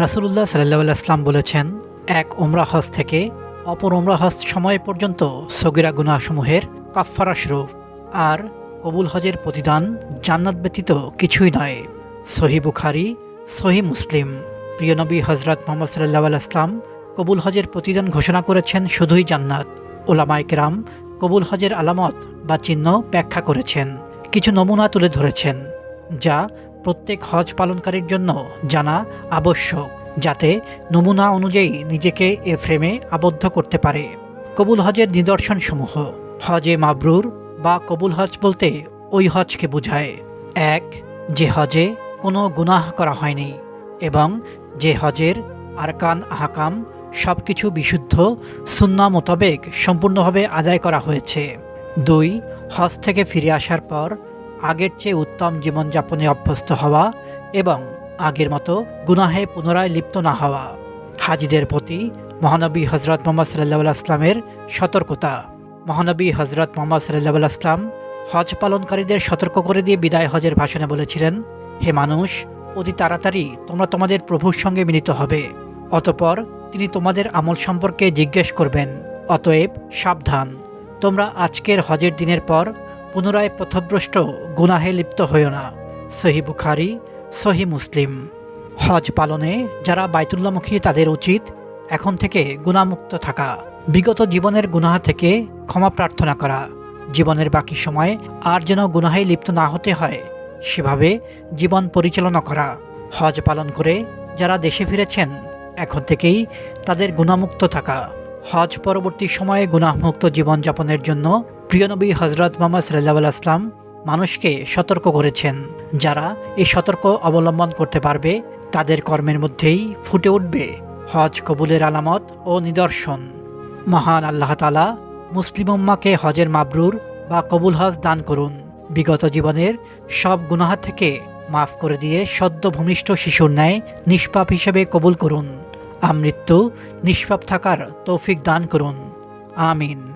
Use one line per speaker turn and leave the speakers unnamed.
রাসুলুল্লাহ সাল্লাহ আসলাম বলেছেন, এক ওমরা হজ থেকে অপর ওমরা হজ সময় পর্যন্ত সগিরা গুনাসমূহের কাফফারা স্বরূপ, আর কবুল হজের প্রতিদান জান্নাত ব্যতীত কিছুই নয়। সহি বুখারি, সহি মুসলিম। প্রিয় নবী হজরত মোহাম্মদ সাল্লাহ আসলাম কবুল হজের প্রতিদান ঘোষণা করেছেন শুধুই জান্নাত। ওলামায় কেরাম কবুল হজের আলামত বা চিহ্ন ব্যাখ্যা করেছেন। কিছু নমুনা তুলে ধরেছেন, যা প্রত্যেক হজ পালনকারীর জন্য জানা আবশ্যক, যাতে নমুনা অনুযায়ী নিজেকে এ ফ্রেমে আবদ্ধ করতে পারে। কবুল হজের নিদর্শনসমূহ, হজে মাবরুর বা কবুল হজ বলতে ওই হজকে বোঝায়। এক, যে হজে কোনো গুনাহ করা হয়নি এবং যে হজের আরকান, আহকাম সব কিছু বিশুদ্ধ সুন্না মোতাবেক সম্পূর্ণভাবে আদায় করা হয়েছে। দুই, হজ থেকে ফিরে আসার পর আগের চেয়ে উত্তম জীবনযাপনে অভ্যস্ত হওয়া এবং আগের মতো গুনাহে পুনরায় লিপ্ত না হওয়া। হাজিদের প্রতি মহানবী হজরত মোহাম্মদ সাল্লাহ আসলামের সতর্কতা। মহানবী হজরত মোহাম্মদ সাল্লাহ আসলাম হজ পালনকারীদের সতর্ক করে দিয়ে বিদায় হজের ভাষণে বলেছিলেন, হে মানুষ, অতি তাড়াতাড়ি তোমরা তোমাদের প্রভুর সঙ্গে মিলিত হবে। অতপর তিনি তোমাদের আমল সম্পর্কে জিজ্ঞেস করবেন, অতএব সাবধান। তোমরা আজকের হজের দিনের পর পুনরায় পথভ্রষ্ট গুনাহে লিপ্ত হইও না। সহি বুখারি, সহি মুসলিম। হজ পালনে যারা বাইতুল্লামুখী তাদের উচিত এখন থেকে গুণামুক্ত থাকা। বিগত জীবনের গুনাহ থেকে ক্ষমা প্রার্থনা করা। জীবনের বাকি সময় আর যেন গুনাহে লিপ্ত না হতে হয়, সেভাবে জীবন পরিচালনা করা। হজ পালন করে যারা দেশে ফিরেছেন, এখন থেকেই তাদের গুণামুক্ত থাকা। হজ পরবর্তী সময়ে গুনাহমুক্ত জীবনযাপনের জন্য প্রিয়নবী হজরত মোহাম্মদ সাল্লাহ আসলাম মানুষকে সতর্ক করেছেন। যারা এই সতর্ক অবলম্বন করতে পারবে, তাদের কর্মের মধ্যেই ফুটে উঠবে হজ কবুলের আলামত ও নিদর্শন। মহান আল্লাহ তালা মুসলিম উম্মাকে হজের মাবরুর বা কবুল হজ দান করুন। বিগত জীবনের সব গুনাহ থেকে মাফ করে দিয়ে সদ্য ভূমিষ্ঠ শিশুর ন্যায় নিষ্পাপ হিসেবে কবুল করুন। আমৃত্যু নিষ্পাপ থাকার তৌফিক দান করুন। আমিন।